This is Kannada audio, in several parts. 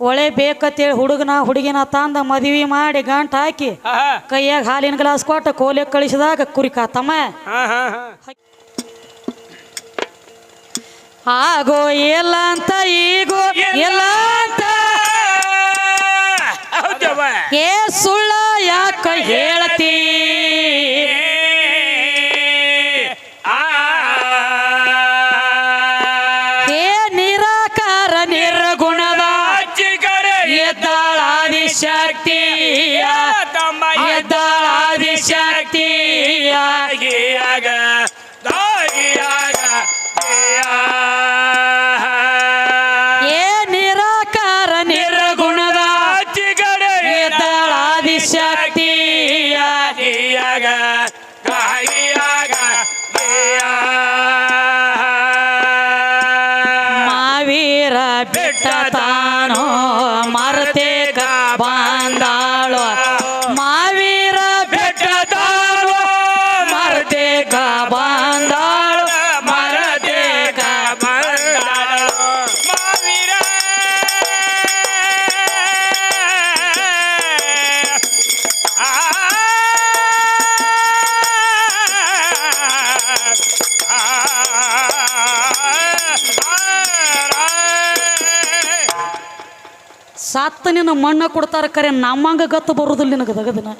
ಒಳೆ ಬೇಕತ್ತೇಳಿ ಹುಡುಗನ ಹುಡುಗಿನ ತಂದ ಮದುವೆ ಮಾಡಿ ಗಂಟ ಹಾಕಿ ಕೈಯಾಗ ಹಾಲಿನ ಗ್ಲಾಸ್ ಕೊಟ್ಟು ಕೋಲೆ ಕಳಿಸಿದಾಗ ಕುರಿ ಕಾತಮ್ಮ. ಆಗೋ ಇಲ್ಲ ಅಂತ ಈಗೋ ಎಲ್ಲ ಅಂತ. ಏ ಸುಳ್ಳ ಯಾಕ ಹೇಳ್ತಿ ನಿನ್ನ ಮಣ್ಣ ಕೊಡ್ತಾರ ಕರೆ ನಮ್ಮಂಗ ಗತ್ತು ಬರುದಿಲ್ಲ ನಿನಗೆ ದಗದನ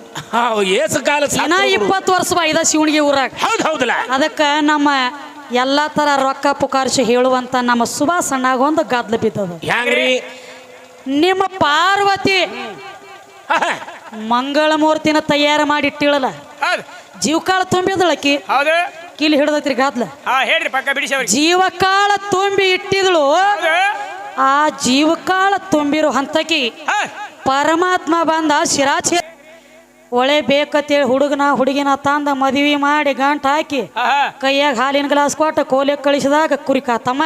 ಏಸು ಕಾಲ ದಿನ ಇಪ್ಪತ್ತು ವರ್ಷ ಐದ ಶಿವಣಿಗೆ ಊರಾಗ. ಹೌದು ಹೌದಲ್ಲ? ಅದಕ್ಕೆ ನಮ್ಮ ಎಲ್ಲಾ ತರ ರೊಕ್ಕ ಪುಕಾರಿಸಿ ಹೇಳುವಂತ ನಮ್ಮ ಸುಭಾಷ್ ಅಣ್ಣಾಗ ಒಂದು ಗದ್ಲ ಬಿದ್ದದ. ಹೆಂಗ್ರಿ ನಿಮ್ಮ ಪಾರ್ವತಿ ಮಂಗಳ ಮೂರ್ತಿನ ತಯಾರು ಮಾಡಿ ಇಟ್ಟಿಳಲ್ಲ. ಜೀವಕಾಳ ತುಂಬಿದಳಕಿ ಹೌದು. ಕಿಲಿ ಹಿಡ್ದೈತ್ರಿ ಗಾದ್ಲ. ಹೇಳ್ರಿ ಪಕ್ಕ ಬಿಡಿಸಿ ಜೀವಕಾಳ ತುಂಬಿ ಇಟ್ಟಿದಳು. ಆ ಜೀವಕಾಳ ತುಂಬಿರೋ ಹಂತಕಿ ಪರಮಾತ್ಮ ಬಂದ ಶಿರಾಚೆ. ಒಳೆ ಬೇಕತ್ತೇಳಿ ಹುಡುಗನ ಹುಡುಗಿನ ತಂದ ಮದುವೆ ಮಾಡಿ ಗಂಟ ಹಾಕಿ ಕೈಯಾಗ ಹಾಲಿನ ಗ್ಲಾಸ್ ಕೊಟ್ಟು ಕೋಲೆ ಕಳಿಸಿದಾಗ ಕುರಿ ಕಾತಮ್ಮ.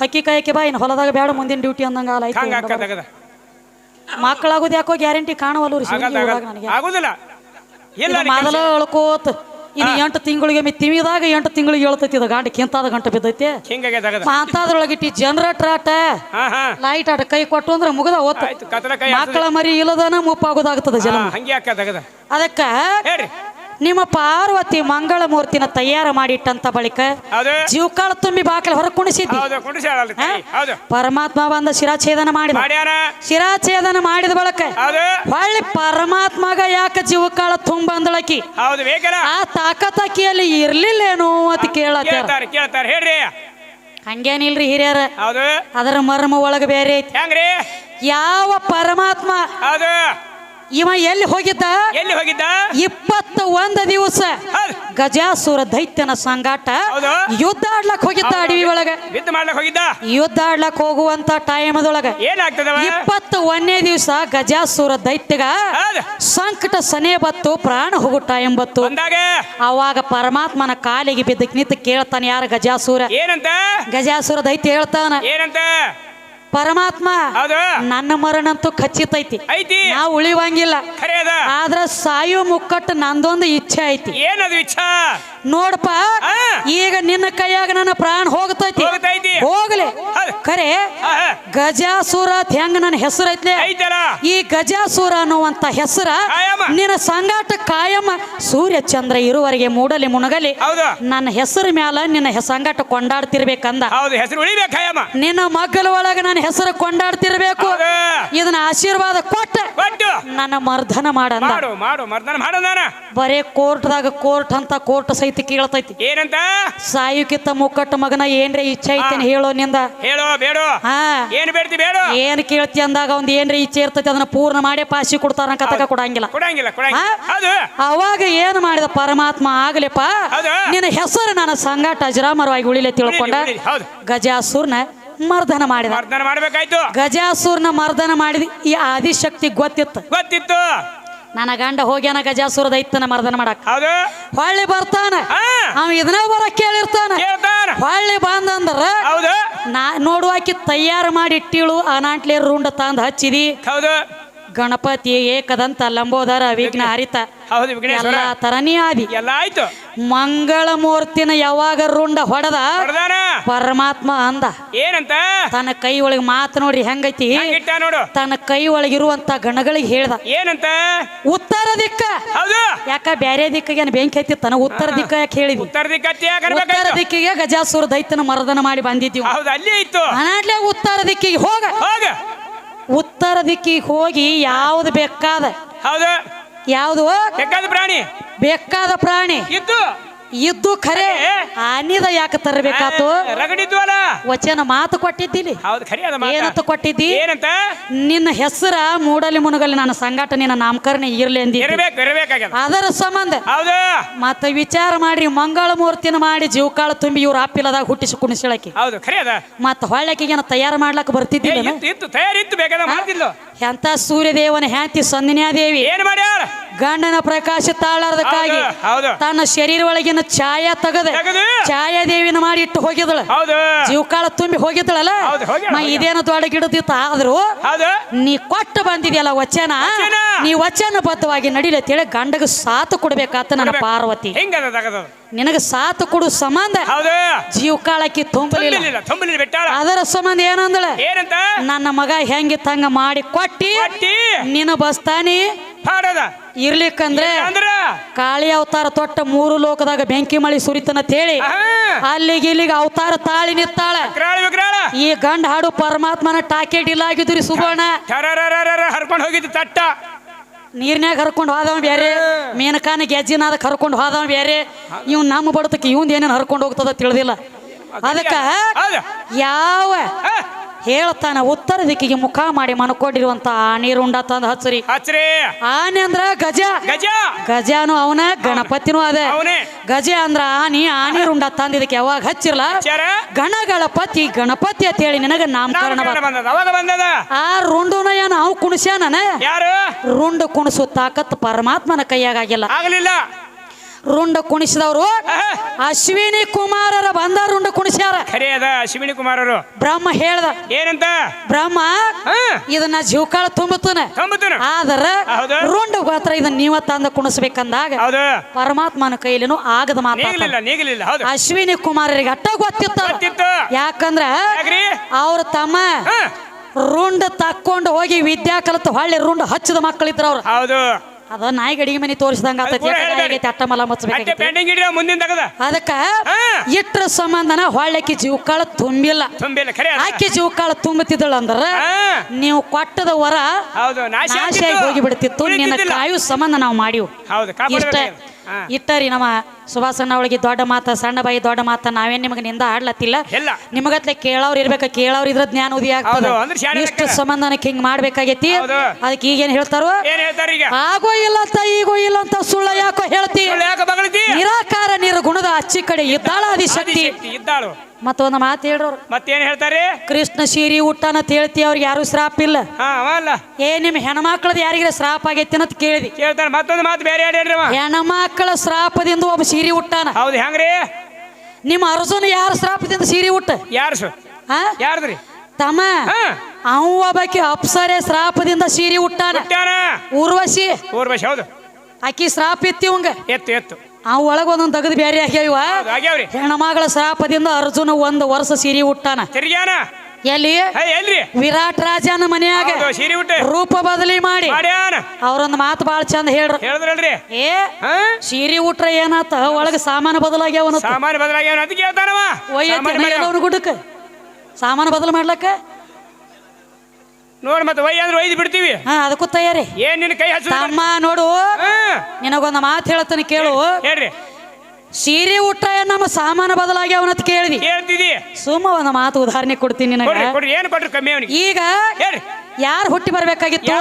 ಹಕ್ಕಿ ಕೈಕಿ ಬಾ ಇನ್ನು ಹೊಲದಾಗ ಬೇಡ ಮುಂದಿನ ಡ್ಯೂಟಿ ಅಂದಂಗ ಮಕ್ಕಳಾಗೋದು ಯಾಕೋ ಗ್ಯಾರಂಟಿ ಕಾಣವಲ್ಲ ನನಗೆ. ಮೊದಲ ಅಳ್ಕೋತ ಇದು ಎಂಟು ತಿಂಗಳಿಗೆ ಮಿ ತಿವಿದಾಗ ಎಂಟು ತಿಂಗಳಿಗೆ ಹೇಳ್ತೈತಿ ಇದು ಗಾಂಡಿ ಕೆಂತಾದ ಗಂಟೆ ಬಿದ್ದೈತೆ. ಮಾತಾದ್ರೊಳಗೆ ಇಟ್ಟು ಜನರೇಟರ್ ಆಟ. ಲೈಟ್ ಆಟ ಕೈ ಕೊಟ್ಟು ಅಂದ್ರೆ ಮುಗದ ಓದ್ತ ಮಕ್ಕಳ ಮರಿ ಇಲ್ಲದನ ಮುಪ್ಪಾಗೋದಾಗ್ತದ ಜನ ಅದಕ್ಕ ನಿಮ್ಮ ಪಾರ್ವತಿ ಮಂಗಳ ಮೂರ್ತಿನ ತಯಾರು ಮಾಡಿಟ್ಟಂತ ಬಳಿಕ ಜೀವಕಾಳ ತುಂಬಿ ಬಾಕಲ ಹೊರ ಕುಣಿಸಿದ್ದಿ. ಪರಮಾತ್ಮ ಬಂದ ಶಿರಾಛೇದನ ಮಾಡಿದ. ಶಿರಾಛೇದನ ಮಾಡಿದ ಬಳಕ ಹೊಳ್ಳಿ ಪರಮಾತ್ಮಗ ಯಾಕ ಜೀವಕಾಳ ತುಂಬ ಅಂದಳಕಿ ಹೌದು ಬೇಕಲ್ಲ. ಆ ತಾಕತಾಕಿಯಲ್ಲಿ ಇರ್ಲಿಲ್ಲೇನೋ ಅಂತ ಕೇಳತ್ತಾರ. ಹೇಳ್ರಿ. ಹಂಗೇನಿಲ್ರಿ ಹಿರಿಯರ? ಅದರ ಮರ್ಮ ಒಳಗ ಬೇರೆ ಐತಿ. ಯಾವ ಪರಮಾತ್ಮ ಇವ ಎಲ್ಲಿ ಹೋಗಿದ್ದ? ಎಲ್ಲಿ ಹೋಗಿದ್ದ? ಇಪ್ಪತ್ತ ಒಂದ ದಿವಸ ಗಜಾಸುರ ದೈತ್ಯನ ಸಂಗಾಟ ಯುದ್ಧ ಆಡ್ಲಕ್ ಹೋಗಿದ್ದ ಅಡವಿ ಒಳಗ. ಯುದ್ಧ ಮಾಡ್ಲಕ್ ಹೋಗಿದ್ದ? ಯುದ್ಧ ಆಡ್ಲಕ್ ಹೋಗುವಂತ ಟೈಮದೊಳಗ ಇಪ್ಪತ್ತ ಒಂದನೇ ದಿವಸ ಗಜಾಸುರ ದೈತ್ಯಗ ಸಂಕಟ ಸನೆ ಬತ್ತು ಪ್ರಾಣ ಹೋಗು ಟೈಮ್ ಬತ್ತು ಅವಾಗ ಪರಮಾತ್ಮನ ಕಾಲಿಗೆ ಬಿದ್ದಕ್ಕೆ ನಿಂತು ಕೇಳ್ತಾನೆ ಯಾರ ಗಜಾಸುರ? ಏನಂತ? ಗಜಾಸುರ ದೈತ್ಯ ಹೇಳ್ತಾನ. ಏನಂತ? ಪರಮಾತ್ಮ ನನ್ನ ಮರಣಂತೂ ಖಚಿತ ಐತಿ. ನಾ ಉಳಿವಂಗಿಲ್ಲ ಆದ್ರ ಸಾಯು ಮುಕ್ಕಟ್ಟು ನಂದೊಂದು ಇಚ್ಛೆ ಐತಿ. ಏನದು ಇಚ್ಛಾ? ನೋಡಪ್ಪ. ಈಗ ನಿನ್ನ ಕೈಯಾಗ ನನ್ನ ಪ್ರಾಣ ಹೋಗ್ತೈತಿ. ಹೋಗ್ಲಿ. ಖರೆ. ಗಜಾಸುರ ಹೆಂಗ ನನ್ನ ಹೆಸರು ಐತೆ ಈ ಗಜಾಸುರ ಅನ್ನುವಂತ ಹೆಸರ. ನಿನ್ನ ಸಂಗಾಟ ಕಾಯಮ್ಮ ಸೂರ್ಯ ಚಂದ್ರ ಇರುವರೆಗೆ ಮೂಡಲಿ ಮುಣಗಲಿ. ಹೌದು. ನನ್ನ ಹೆಸರು ಮ್ಯಾಲ ನಿನ್ನ ಸಂಗಾಟ ಕೊಂಡಾಡ್ತಿರ್ಬೇಕಂದ. ನಿನ್ನ ಮಗ್ಗಲ ಒಳಗ ನನ್ನ ಹೆಸರು ಕೊಂಡಾಡ್ತಿರ್ಬೇಕು. ಇದನ್ನ ಆಶೀರ್ವಾದ ಕೊಟ್ಟ ಕೊಟ್ಟು. ನನ್ನ ಮರ್ಧನ ಮಾಡಂದ. ಮಾಡು ಮಾಡು ಮರ್ದನ ಮಾಡ ಬರೇ ಕೋರ್ಟ್ದಾಗ ಕೋರ್ಟ್ ಅಂತ ಕೋರ್ಟ್ ಸಹಿತ ಕೇಳ್ತೈತಿ. ಏನಂತ? ಸಾಯುಕಿತ್ತ ಮುಕ್ಕಟ್ಟ ಮಗನ ಏನ್ರೆ ಇಚ್ಛೆ ಐತೇನೆ ಹೇಳೋ ನಿಂದ? ಹೇಳೋ ಬೇಡು? ಹಾ. ಏನು ಬೇಡ್ತಿ ಬೇಡು? ಏನ್ ಕೇಳ್ತಿ ಅಂದಾಗ ಒಂದ್ ಏನ್ರೆ ಇಚ್ಛೆ ಇರ್ತೈತಿ ಅದನ್ನ ಪೂರ್ಣ ಮಾಡಿ ಪಾಸಿ ಕೊಡ್ತಾರ ಕತಕ ಕೊಡಂಗಿಲ್ಲ. ಕೊಡಂಗಿಲ್ಲ ಅವಾಗ ಏನ್ ಮಾಡಿದ ಪರಮಾತ್ಮ ಆಗ್ಲಿಪ್ಪ? ನಿನ್ನ ಹೆಸರು ನನ್ನ ಸಂಗಾಟ ಅಜರಾಮರವಾಗಿ ಉಳಿಲೆ ತಿಳ್ಕೊಂಡ? ಗಜಾಸುರ್ನ ಮರ್ದನ ಮಾಡಿದ. ಮರ್ದನ ಮಾಡ್ಬೇಕಾಯ್ತು. ಗಜಾಸುರ್ನ ಮರ್ದನ ಮಾಡಿದ ಈ ಆದಿಶಕ್ತಿ ಗೊತ್ತಿತ್ತು. ಗೊತ್ತಿತ್ತು. ನನ್ನ ಗಂಡ ಹೋಗ್ಯಾನ ಗಜಾಸುರದ ದೈತ್ಯನ ಮರ್ದನ ಮಾಡಕ್. ಹೌದು. ಹೊಳ್ಳಿ ಬರ್ತಾನ. ಅವ್ ಇದನ್ನ ಬರ ಕೇಳಿರ್ತಾನ. ಹೊಳ್ಳಿ ಬಂದಂದ್ರ ಹೌದು. ನಾ ನೋಡುವಾಕಿ ತಯಾರು ಮಾಡಿ ಇಟ್ಟಿಳು ಅನಾಂಟ್ಲೇರ್ ರುಂಡ ತಂದ್ ಹಚ್ಚಿದಿ. ಹೌದು. ಗಣಪತಿ ಏಕದಂತ ಲಂಬೋದರ ವಿಘ್ನ ಹರಿತ. ಹೌದು ವಿಘ್ನೇಶ್ವರ. ಎಲ್ಲ ತರನೇ ಆದಿ. ಎಲ್ಲ ಆಯ್ತು. ಮಂಗಳ ಮೂರ್ತಿನ ಯಾವಾಗ ರುಂಡ ಹೊಡೆದ? ಹೊಡ್ದಾನ? ಪರಮಾತ್ಮ ಅಂದ. ಏನಂತ? ತನ್ನ ಕೈ ಒಳಗೆ ಮಾತು ನೋಡ್ರಿ ಹೆಂಗೈತಿ? ಇಟ್ಟ ನೋಡು. ತನ್ನ ಕೈ ಒಳಗಿರುವಂತ ಗಣಗಳಿಗೆ ಹೇಳ್ದ. ಏನಂತ? ಉತ್ತರ ದಿಕ್ಕ. ಹೌದು. ಯಾಕ ಬ್ಯಾರೆ ದಿಕ್ಕಿಗೆ ಬೆಂಕಿ ಹತ್ತಿತ್ತಾನ ಉತ್ತರ ದಿಕ್ಕ ಯಾಕೆ ಹೇಳಿದ್ವಿ ಉತ್ತರ ದಿಕ್ಕತ್ತಿ ದಿಕ್ಕಿಗೆ ಗಜಾಸುರ ದೈತನ ಮರದನ ಮಾಡಿ ಬಂದಿದ್ದೀವಿ. ಹೌದು ಅಲ್ಲಿ ಇತ್ತು ಅನಾಡ್ಲೆ ಉತ್ತರ ದಿಕ್ಕಿಗೆ ಹೋಗ. ಹೋಗ. ಉತ್ತರ ದಿಕ್ಕಿಗೆ ಹೋಗಿ ಯಾವ್ದು ಬೇಕಾದ? ಹೌದು. ಯಾವ್ದು? ಬೇಕಾದ ಪ್ರಾಣಿ. ಬೇಕಾದ ಪ್ರಾಣಿ. ಇದ್ದು. ಇದ್ದು ಖರೆ. ಆನಿದ ಯಾಕೆ ತರಬೇಕಾತು? ಆ, ರಗಡಿದ್ದು ಅಲ್ಲ. ವಚನ ಮಾತು ಕೊಟ್ಟಿದ್ದಿಲಿ. ಹೌದು ಖರಿ ಅದ ಮಾತ. ಏನಂತ ಕೊಟ್ಟಿದ್ದಿ? ಏನಂತ? ನಿನ್ನ ಹೆಸರ ಮೂಡಲಿ ಮುನಗಲಿ ನನ್ನ ಸಂಘಟ ನಿನ್ನ ನಾಮಕರಣ ಇರ್ಲಿ ಅಂದಿ ಇರ್ಬೇಕು ಇರ್ಬೇಕಾಗ್ಯದ. ಅದರ ಸಂಬಂಧ. ಹೌದು. ಮತ್ತ ವಿಚಾರ ಮಾಡಿ ಮಂಗಳ ಮೂರ್ತಿನ ಮಾಡಿ ಜೀವಕಾಳ ತುಂಬಿ ಇವ್ರ ಅಪ್ಪಿಲದಾಗ ಹುಟ್ಟಿಸಿ ಕುಣಿಸಿಳಕಿ ಹೌದು ಖರಿ ಅದ ಮತ್ತ ಹೊಳ್ಳಕಿಗೇನ ತಯಾರು ಮಾಡ್ಲಕ್ಕೆ ಏ, ಬರ್ತಿದ್ದಿಲ್ಲ ಇತ್ತು ಇತ್ತು ತಯಾರಿತ್ತು ಬೇಕಾದ ಮಾಡ್ತಿದ್ಲು. ಎಂತ ಸೂರ್ಯದೇವನ ಹ್ಯಾಂತಿ ಸಂದಿನ್ಯಾದೇವಿ ಏನ್ ಗಂಡನ ಪ್ರಕಾಶ ತಾಳಾರ್ದಕ್ಕಾಗಿ ಹೌದು, ಹೌದು. ತನ್ನ ಶರೀರ ಒಳಗಿನ ಛಾಯ ತಗದ ಛಾಯಾ ದೇವಿನ ಮಾಡಿ ಇಟ್ಟು ಹೋಗಿದಳ ಹೌದು. ಜೀವಕಾಳ ತುಂಬಿ ಹೋಗಿದ್ದಳಲ್ಲ? ಹೌದು, ಹೋಗಿ- ಹೋಗ್ಯಾಳ. ಇದೇನು ದೊಡ್ಡ ಗಿಡದಿತ್ತ ಆದ್ರು ಹೌದು. ನೀ ಕೊಟ್ಟು ಬಂದಿದ್ಯಲ್ಲ ವಚನ? ವಚನ. ನೀ ವಚನ ಬದ್ಧವಾಗಿ ನಡಿಲತ್ತೇಳಿ ಗಂಡಗ ಸಾತು ಕೊಡ್ಬೇಕಾತ ನನ್ನ ಪಾರ್ವತಿ. ತಗದ? ನಿನಗ ಸಾತು ಕೊಡು ಸಂಬಂಧ. ಹೌದು. ಜೀವಕಾಳಕ್ಕೆ ತುಂಬಲಿಲ್ಲ. ತುಂಬಲಿಲ್ಲ ತುಂಬಲಿಲ್ಲ ಬೆಟ್ಟಾಳ. ಅದರ ಸಂಬಂಧ ಏನಂದಳ? ಏನಂತ? ನನ್ನ ಮಗ ಹೆಂಗಿತ್ತ ಹಂಗ ಮಾಡಿ ಕೊಟ್ಟಿ? ಕೊಟ್ಟಿ. ನಿನ್ನ ಬಸ್ತಾನಿ? ಹಾಡದ ಇರ್ಲಿಕ್ಕಂದ್ರೆ ಅಂದ್ರ ಕಾಳಿ ಅವತಾರ ತೊಟ್ಟ ಮೂರು ಲೋಕದಾಗ ಬೆಂಕಿ ಮಳಿ ಸುರಿತನ ತೇಳಿ ಆಹಾ, ಅಲ್ಲಿಗೆ ಇಲ್ಲಿಗೆ ಅವತಾರ ತಾಳಿ ನಿತ್ತಾಳ ಈ ಗಂಡ ಹಾಡು ಪರಮಾತ್ಮನ ಟಾಕೆಟ್ ಇಲ್ಲ ಆಗಿದ್ರಿ ಟರರರರರ ಹರ್ಕೊಂಡು ಹೋಗಿದ್ದು ತಟ್ಟ. ನೀರ್ನ್ಯಾಗ ಹರ್ಕೊಂಡು ಹೋದವ ಬೇರೆ ಮೇನಕಾನ ಗೆಜ್ಜಿನಾದ ಕರ್ಕೊಂಡು ಹೋದವ ಬೇರೆ ಇವ್ ನಮ್ಮ ಬಡತಕ್ಕೆ ಇವಂದ ಏನೇನು ಹರ್ಕೊಂಡು ಹೋಗ್ತದ ತಿಳಿದಿಲ್ಲ. ಅದಕ್ಕ ಯಾವ ಹೇಳ್ತಾನ ಉತ್ತರ ದಿಕ್ಕಿಗೆ ಮುಖ ಮಾಡಿ ಮನಕೊಂಡಿರುವಂತ ನೀರುಂಡ ತಂದ ಹಚ್ಚರಿ. ಹಚ್ರಿ. ಆನೆ ಅಂದ್ರ ಗಜ. ಗಜ. ಗಜಾನು ಅವನ ಗಣಪತಿನೂ ಅದೇ. ಗಜ ಅಂದ್ರ ಆನಿ ಆನೆರುಂಡ ರುಂಡ ತಂದಿದ್ದಕ್ಕೆ ಯಾವಾಗ ಹಚ್ಚಿರ್ಲ? ಗಣ ಗಣಪತಿ ಗಣಪತಿ ಅಂತ ಹೇಳಿ ನಿನಗ ನಾಮಕರಣ ಆ ರುಂಡುನ ಏನ ಅವ್ ಕುಣಿಸ್ಯಾನ? ಯಾರು? ರುಂಡು ಕುಣಿಸು ತಾಕತ್ ಪರಮಾತ್ಮನ ಕೈಯಾಗಿಲ್ಲ ಆಗಲಿಲ್ಲ. ರುಂಡ ಕುಣಿಸಿದವರು. ಅಶ್ವಿನಿ ಕುಮಾರರ ಬಂದ ರುಂಡ ಕುಣಿಸ್ಯಾರ. ಖರೆ ಅದ ಅಶ್ವಿನಿ ಕುಮಾರರು. ಬ್ರಹ್ಮ ಹೇಳ್ದ. ಏನಂತ? ಬ್ರಹ್ಮ ಇದನ್ನ ಜೀವಕಾಳ ತುಂಬುತ್ತನ. ಆದ್ರ ಆದರ ಹೌದು. ರುಂಡ ಗೋತ್ರ ಇದನ್ನ ನೀವ ತಂದ ಕುಣಿಸ್ಬೇಕಂದಾಗ ಹೌದು. ಪರಮಾತ್ಮನ ಕೈಲಿನೂ ಆಗದ ಮಾತಾಡ ನೀಗಲಿಲ್ಲ ನೀಗಲಿಲ್ಲ ಹೌದು. ಅಶ್ವಿನಿ ಕುಮಾರರಿಗೆ ಅಟ್ಟ ಗೊತ್ತಿತ್ತ. ಗೊತ್ತಿತ್ತು. ಯಾಕಂದ್ರ ಯಾಕ್ರಿ? ಅವ್ರ ತಮ್ಮ ಹಾ, ರುಂಡ ತಕ್ಕೊಂಡು ಹೋಗಿ ವಿದ್ಯಾ ಕಲಿತು ಹೊಳ್ಳಿ ರುಂಡ ಹಚ್ಚಿದ ಮಕ್ಕಳಿದ್ರ ಅವ್ರು. ಹೌದು. ಅದ ನಾಯಿ ಅಡಿಗೆ ಮನೆ ತೋರಿಸಿದಂಗ ಆಗೈತಿ ಅಟ್ಟ ಮಲ ಪೆಂಡಿಂಗ್ ಮುಂದಿನ ತಗದ. ಅದಕ್ಕ. ಇಟ್ರ ಸಂಬಂಧನ ಹೊಳ್ಳಕ್ಕಿ ಜೀವಕಾಳ ತುಂಬಿಲ್ಲ. ತುಂಬಿಲ್ಲ ಖರೆ ಜೀವ ಆಕಿ ಜೀವಕಾಳ ತುಂಬುತ್ತಿದ್ದಳು ಅಂದ್ರ ನೀವು ಕೊಟ್ಟದ ವರ ಹೋಗಿ ಬಿಡ್ತಿತ್ತು ನಿನ್ನ ಕಾಯು ಸಂಬಂಧ ನಾವು ಮಾಡಿವು. ಹೌದು ಇಷ್ಟ. ಇಟ್ಟರಿ ನಮ್ಮ ಸುಭಾಸಣ್ಣ ಅವಳಿಗೆ ದೊಡ್ಡ ಮಾತ ಸಣ್ಣ ಬಾಯಿ ದೊಡ್ಡ ಮಾತ ನಾವೇನ್ ನಿಮಗೆ ನಿಂದ ಆಡ್ಲತ್ತಿಲ್ಲ. ಇಲ್ಲ. ನಿಮಗತ್ಲೆ ಕೇಳವ್ರು ಇರ್ಬೇಕ ಕೇಳವ್ರ ಇದ್ರ ಜ್ಞಾನ ಉದಯ ಆಗ್ತದ. ಹೌದು, ಅಂದ್ರೆ ಶಾಣೆ ಇಷ್ಟು. ಸಂಬಂಧನಕ್ಕೆ ಹಿಂಗ್ ಮಾಡ್ಬೇಕಾಗೈತಿ. ಹೌದು. ಅದಕ್ಕೆ ಈಗೇನ್ ಹೇಳ್ತಾರೋ? ಏನ್ ಹೇಳ್ತಾರ ಈಗ? ಆಗೋ ಇಲ್ಲ ಅಂತ ಈಗೋ ಇಲ್ಲ ಅಂತ ಸುಳ್ಳ ಯಾಕೋ ಹೇಳ್ತಿ? ಸುಳ್ಳು ಯಾಕೆ ಬಗಳತಿ ನಿರಾಕಾರ ನಿರ್ಗುಣದ ಅಚ್ಚಿ ಕಡೆ ಇದ್ದಾಳ ಆದಿಶಕ್ತಿ ಆದಿಶಕ್ತಿ ಇದ್ದಾಳು. ಮತ್ತೊಂದು ಮಾತು ಹೇಳ್ರವ್ರು. ಮತ್ತೇನ್ ಹೇಳ್ತಾರೆ? ಕೃಷ್ಣ ಶೀರಿ ಊಟನ ಹೇಳ್ತಿ ಅವ್ರಿಗೆ ಯಾರು ಶ್ರಾಪ್ ಇಲ್ಲ. ಹಾ ಅವ ಅಲ್ಲ. ಏ ನಿಮ್ ಹೆಣ್ಮಕ್ಳದ್ ಯಾರಿಗಾರ ಶ್ರಾಪ್ ಆಗೈತಿ ಅಂತ ಕೇಳಿದಿ. ಕೇಳ್ತಾನೆ ಮತ್ತೊಂದು ಮಾತು ಬೇರೆ ಹೇಳ್ರಿ ಅವ. ಹೆಣ್ಮಕ್ಳ ಶ್ರಾಪದಿಂದ ಒಬ್ಬ ಸೀರಿ ಉಟ್ಟಾನ. ಹೌದು ಹೆಂಗ್ರಿ? ನಿಮ್ಮ ಅರ್ಜುನ ಯಾರ ಶ್ರಾಪದಿಂದ ಸೀರಿ ಉಟ್ಟ? ಯಾರು ಸು ಹಾ ಯಾರ್ದ್ರಿ? ತಮ್ಮ ಹಾ. ಅವ ಒಬ್ಬಾಕಿ ಅಪ್ಸರೆ ಶ್ರಾಪದಿಂದ ಸೀರಿ ಉಟ್ಟಾನ. ಉರ್ವಶಿ ಊರ್ವಶಿ. ಊರ್ವಶಿ ಹೌದು. ಆಕಿ ಶ್ರಾಪ್ ಇತ್ತಿ ಅವಂಗ ಎತ್ತು ಎತ್ತು. ಅವ ಒಳಗ ಒಂದೊಂದು ತೆಗೆದು ಬೇರೆ ಆಗ್ಯಾವ ಹೌದು ಆಗ್ಯಾವ್ರಿ. ಹೆಣ್ಮಗಳ ಶ್ರಾಪದಿಂದ ಅರ್ಜುನ ಒಂದು ವರ್ಷ ಸಿರಿ ಹುಟ್ಟಾನ ತಿರ್ಗ್ಯಾನ? ಎಲ್ಲಿ? ಎಲ್ರಿ? ವಿರಾಟ್ ರಾಜನ ಮನೆಯಾಗ ಹೌದು ಸೀರೆ ಉಟ್ಟೆ. ರೂಪ ಬದಲಿ ಮಾಡಿ. ಅವ್ರೊಂದು ಮಾತು ಬಾಳ ಚಂದ ಹೇಳ್ರಿ. ಹೇಳಿದ್ರಲ್ರಿ? ಏ ಸೀರಿ ಉಟ್ರ ಏನಾತ? ಒಳಗ ಸಾಮಾನು ಬದಲಾಗ್ಯಾವನ ಸಾಮಾನು ಬದಲಾಗ್ಯಾವ ಗುಡ್ಡಕ್ಕೆ. ಸಾಮಾನು ಬದಲು ಮಾಡ್ಲಕ್ಕ? ನೋಡ್ ಮತ್ತೆ ವೈ ಅಂದ್ರೆ ಒಯ್ದು ಬಿಡ್ತೀವಿ. ಹಾ ಅದಕ್ಕೂ ತಯಾರಿ. ಏನ್ ನಿನ್ನ ಕೈ ಹಚ್ಚ ತಮ್ಮ ನೋಡು. ನಿನಗೊಂದು ಮಾತು ಹೇಳ್ತಾನೆ ಕೇಳು. ಹೇಳ್ರಿ. ಸೀರೆ ಊಟ ನಮ್ಮ ಸಾಮಾನ ಬದಲಾಗಿ ಅವನತ್ ಕೇಳಿದಿ. ಹೇಳ್ತಿದಿ ಸುಮ್ಮ ಒಂದು ಮಾತು ಉದಾಹರಣೆ ಕೊಡ್ತೀನಿ ನಿನಗ. ಕೊಡ್ರಿ ಕೊಡ್ರಿ. ಏನು ಕೊಟ್ರಿ ಕಮ್ಮಿ ಅವನಿಗೆ? ಈಗ ಯಾರು ಹುಟ್ಟಿ ಬರ್ಬೇಕಾಗಿತ್ತು?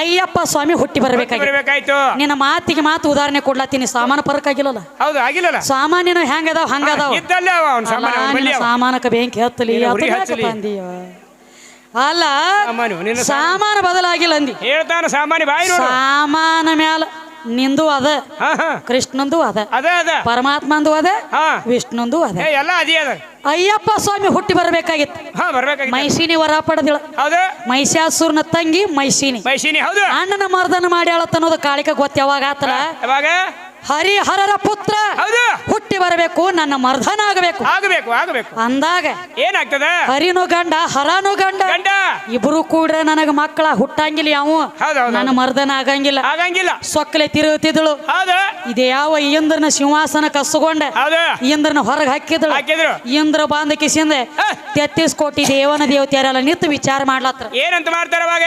ಅಯ್ಯಪ್ಪ ಸ್ವಾಮಿ ಹುಟ್ಟಿ ಬರ್ಬೇಕಾಗಿತ್ತು. ಬರ್ಬೇಕಾಯ್ತು. ನಿನ್ನ ಮಾತಿಗೆ ಮಾತು ಉದಾಹರಣೆ ಕೊಡ್ಲತ್ತೀನಿ. ಸಾಮಾನು ಪರಕಾಗಿಲ್ಲ ಹೌದು ಆಗಿಲ್ಲಲ್ಲ. ಸಾಮಾನ್ಯನ ಹೆಂಗದಾವ ಹಂಗದಾವ. ಸಾಮಾನಕ್ಕೆ ಬೆಂಕಿ ಹತ್ತಲಿ. ನಿನ್ನ ಅಲ್ಲ ಸಾಮಾನ್ಯ ನಿನ್ನ ಸಾ- ಸಾಮಾನು ಬದಲಾಗಿಲ್ಲ ಅಂದಿ. ಹೇಳ್ತಾನ ಸಾಮಾನ್ಯ ಬಾಯಿ ನೋಡು. ಸಾಮಾನ ಮ್ಯಾಲ ನಿಂದು ಅದ ಹಾ ಹಾ. ಕೃಷ್ಣಂದು ಅದ ಅದ ಅದ. ಪರಮಾತ್ಮಂದು ಅದ ಹಾ. ವಿಷ್ಣುಂದು ಅದ. ಏ ಎಲ್ಲ ಅದೇ ಅದ. ಅಯ್ಯಪ್ಪ ಸ್ವಾಮಿ ಹುಟ್ಟಿ ಬರಬೇಕಾಗಿತ್ತು. ಹಾ ಮೈಸೀನಿ ವರ ಪಡೆದಿಳ. ಹೌದು? ತಂಗಿ ಮೈಸೀನಿ. ಮೈಸೀನಿ ಹೌದು. ಅಣ್ಣನ ಮರ್ದನ ಮಾಡ್ಯಾಳತ್ತ ಅನ್ನೋದು ಕಾಳಿಕ ಗೊತ್ತ ಯಾವಾಗ ಆತರ ಯಾವಾಗ? ಹರಿಹರರ ಪುತ್ರ ಹೌದು. ಹುಟ್ಟಿ ಬರಬೇಕು ನನ್ನ ಮರ್ದನ ಆಗಬೇಕು. ಆಗಬೇಕು ಆಗಬೇಕು. ಅಂದಾಗ ಏನಾಗ್ತದ? ಹರಿನು ಗಂಡ ಹರನು ಗಂಡ. ಗಂಡ. ಇಬ್ರು ಕೂಡ ನನಗ ಮಕ್ಕಳ ಹುಟ್ಟಂಗಿಲ್ಲ ಯಾವ. ನನ್ನ ಮರ್ದನ ಆಗಂಗಿಲ್ಲ. ಆಗಂಗಿಲ್ಲ. ಸೊಕ್ಕಲೆ ತಿರುಗುತ್ತಿದ್ದಳು. ಹೌದು. ಇದು ಯಾವ ಇಂದ್ರನ ಸಿಂಹಾಸನ ಕಸ್ಕೊಂಡ. ಹೌದು. ಇಂದ್ರನ ಹೊರಗೆ ಹಾಕಿದಳು ಹಾಕಿದ್ರು. ಇಂದ್ರ ಬಾಂಧ ಕಿಸಿಂದ ಹ. ತೆತ್ತಿಸ್ ಕೋಟಿ ದೇವನ ದೇವತೆಯರೆಲ್ಲ ನಿಂತು ವಿಚಾರ ಮಾಡ್ಲತ್ರ. ಏನಂತ ಮಾಡ್ತಾರ ಅವಾಗ?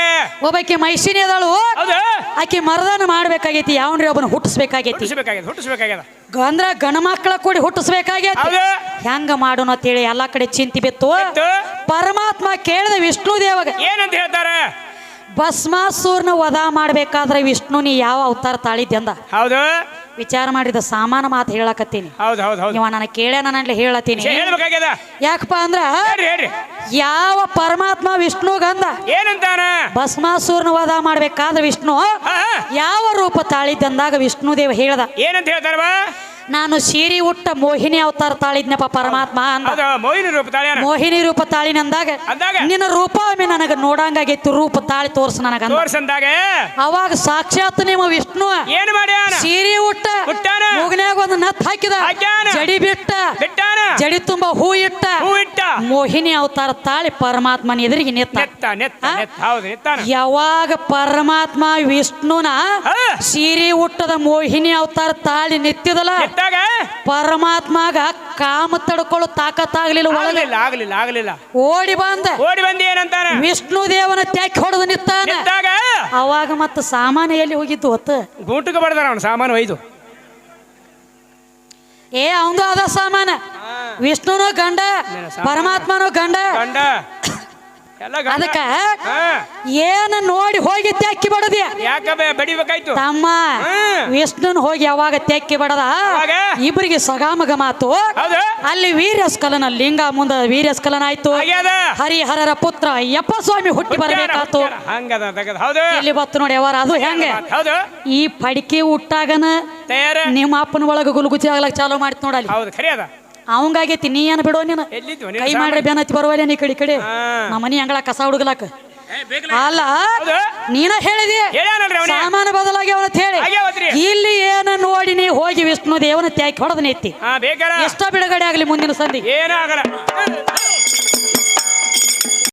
ಒಬ್ಬಾಕಿ ಮೈಸಿನಿ ಅದಳು ಹೌದು. ಆಕಿ ಮರದಾನ ಮಾಡ್ಬೇಕಾಗೈತಿ ಯಾವನ್ರಿ ಒಬ್ಬನ ಹುಟ್ಟಿಸ್ಬೇಕಾಗೈತಿ. ಹುಟ್ಟಿಸ್ಬೇಕಾಗ್ಯದ ಹುಟ್ಟಿಸ್ಬೇಕಾಗ್ಯದ. ಅಂದ್ರ ಗಣ ಮಕ್ಕಳ ಕೂಡಿ ಹುಟ್ಟಿಸ್ಬೇಕಾಗ್ಯದ. ಹೌದು. ಹೆಂಗ ಮಾಡೋಣ ಅಂತೇಳಿ ಎಲ್ಲಾ ಕಡೆ ಚಿಂತಿ ಬಿತ್ತು. ಪರಮಾತ್ಮ ಕೇಳಿದ ವಿಷ್ಣು ದೇವಗ. ಏನಂತ ಹೇಳ್ತಾರೆ? ಭಸ್ಮಾಸೂರ್ನ ವಧ ಮಾಡ್ಬೇಕಾದ್ರೆ ವಿಷ್ಣು ನೀ ಯಾವ ಅವತಾರ ತಾಳಿದ್ದೆ ಅಂದ ಹೌದು. ವಿಚಾರ ಮಾಡಿದ ಸಾಮಾನ ಮಾತು ಹೇಳಕತ್ತೀನಿ. ಹೌದು ಹೌದು ಹೌದು. ಇವ ನಾನು ಹೇಳತ್ತೀನಿ ಹೇಳ್ಬೇಕಾಗ್ಯದ? ಯಾಕಪ್ಪ ಅಂದ್ರ ಹೇಳ್ರಿ ಹೇಳ್ರಿ. ಯಾವ ಪರಮಾತ್ಮ ವಿಷ್ಣು ಗಂಧ ಏನಂತಾನ? ಭಸ್ಮಾಸೂರ್ನ ವಧ ಮಾಡ್ಬೇಕಾದ್ರೆ ವಿಷ್ಣು. ಯಾವ ರೂಪ ತಾಳಿದ್ದಂದಾಗ ವಿಷ್ಣು ದೇವ ಹೇಳ್ದ? ಏನಂತ ಹೇಳ್ತಾರವ ನಾನು ಸೀರಿ ಉಟ್ಟ ಮೋಹಿನಿ ಅವತಾರ ತಾಳಿದ್ನಪ್ಪ ಪರಮಾತ್ಮ ಅಂದ. ಮೋಹಿನಿ ರೂಪ ತಾಳಿನ ಮೋಹಿನಿ ರೂಪ ತಾಳಿನಂದಾಗ ಅಂದಾಗ ನಿನ್ನ ರೂಪ ಒಮ್ಮೆ ನನಗ ನೋಡಂಗಾಗಿತ್ತು ರೂಪ ತಾಳಿ ತೋರ್ಸ ನನಗ ಅವಾಗ ಸಾಕ್ಷಾತ್ ನಿಮ್ಮ ವಿಷ್ಣು ಏನ್ ಮಾಡ್ಯಾನ? ಸೀರಿ ಉಟ್ಟ ಮೂಗನ್ಯಾಗ ಒಂದು ನತ್ ಹಾಕಿದ. ಜಡಿ ಬಿಟ್ಟ. ಜಡಿ ತುಂಬ ಹೂ ಇಟ್ಟ. ಹೂ ಇಟ್ಟ. ಮೋಹಿನಿ ಅವತಾರ ತಾಳಿ ಪರಮಾತ್ಮನ ಎದುರಿಗೆ ನಿತ್ತ. ಯಾವಾಗ ಪರಮಾತ್ಮ ವಿಷ್ಣುನ ಸೀರಿ ಸೀರೆ ಉಟ್ಟದ ಮೋಹಿನಿ ಅವತಾರ ತಾಳಿ ನಿತ್ತಿದಲ್ಲ ನೆತ್ತಾಗ ಪರಮಾತ್ಮಗ ಕಾಮ ತಡ್ಕೊಳ್ಳೋ ತಾಕತ್ತಾಗ್ಲಿಲ್ಲ ಒಳಗೆ. ಒಳಗಿಲ್ಲ ಆಗ್ಲಿಲ್ಲ ಆಗ್ಲಿಲ್ಲ. ಓಡಿ ಬಂದ. ಓಡಿ ಬಂದ ಏನಂತಾನ? ವಿಷ್ಣು ದೇವನ ತ್ಯಾಕ್ ಹೊಡೆದು ನೆತ್ತಾಗ ಅವಾಗ ಮತ್ತ ಸಾಮಾನ್ಯ ಎಲ್ಲಿ ಹೋಗಿದ್ದು ಹೊತ್ತು ಗೂಟಕ್ಕೆ ಬಡದ ಅವನು ಸಾಮಾನು ಒಯ್ದು. ಏ ಅವಂದು ಅದ ಸಾಮಾನ. ವಿಷ್ಣುನು ಗಂಡ ಪರಮಾತ್ಮನು ಗಂಡ. ಗಂಡ. ಅದಕ್ಕ. ಏನ ನೋಡಿ ಹೋಗಿ ತೆಕ್ಕಿ ಬಡದಿ? ಬಡಿಬೇಕಾಯ್ತು? ತಮ್ಮ. ವಿಷ್ಣುನ್ ಹೋಗಿ ಯಾವಾಗ ತೆಕ್ಕಿ ಬಡದ? ಇಬ್ಬರಿಗೆ ಸಗಾಮಗ ಮಾತು. ಅಲ್ಲಿ ವೀರ್ಯಸ್ಕಲನ ಲಿಂಗ ಮುಂದ ವೀರ್ಯಸ್ಕಲನ ಆಯ್ತು ಹರಿಹರರ ಪುತ್ರ ಯಪ್ಪ ಸ್ವಾಮಿ ಹುಟ್ಟಿ ಬರಬೇಕಾತು. ಇಲ್ಲಿ ಬತ್ತು ನೋಡಿ ಅವರ ಅದು ಹೆಂಗೆ? ಈ ಪಡಿಕೆ ಹುಟ್ಟಾಗನ ನಿಮ್ಮ ಅಪ್ಪನ ಒಳಗ ಗುಲ್ಗುಚಿ ಆಗ್ಲಕ್ ಚಾಲೂ ಮಾಡ್ತು ನೋಡಲ್ಲಿ ಹೌದು ತಿನ್ನಿ ಏನು ಬಿಡೋ ನೀನು? ಎಲ್ಲಿದ್ವು? ಕೈ ಮಾಡ್ರೆ ಬೆನ್ನತ್ತಿ ಬರುವಲ್ಲ ನೀ ಕಡೆ ಈ ಕಡೆ. ನಮ್ಮ ಮನಿ ಅಂಗಳ ಕಸ ಹುಡುಗಲಾಕ. ಅಲ್ಲ ನೀನ ಹೇಳಿದಿ? ಹೇಳ್ಯಾನಲ್ರಿ ಅವನೇ. ಸಾಮಾನು ಬದಲಾಗಿ ಅವನ ಹೇಳಿ ಆಗ್ಯಾವತ್ರಿ ಇಲ್ಲಿ ಏನ ನೋಡಿ ನೀ ಹೋಗಿ ವಿಷ್ಣು ದೇವನ ತ್ಯಾಕಿ ಹೊಡೆದ ನೆತ್ತಿ ಹಾ ಬೇಕಾರ. ಎಷ್ಟ ಬಿಡುಗಡೆ ಆಗ್ಲಿ ಮುಂದಿನ ಸಂಧಿ. ಏನಾಗಲ್ಲ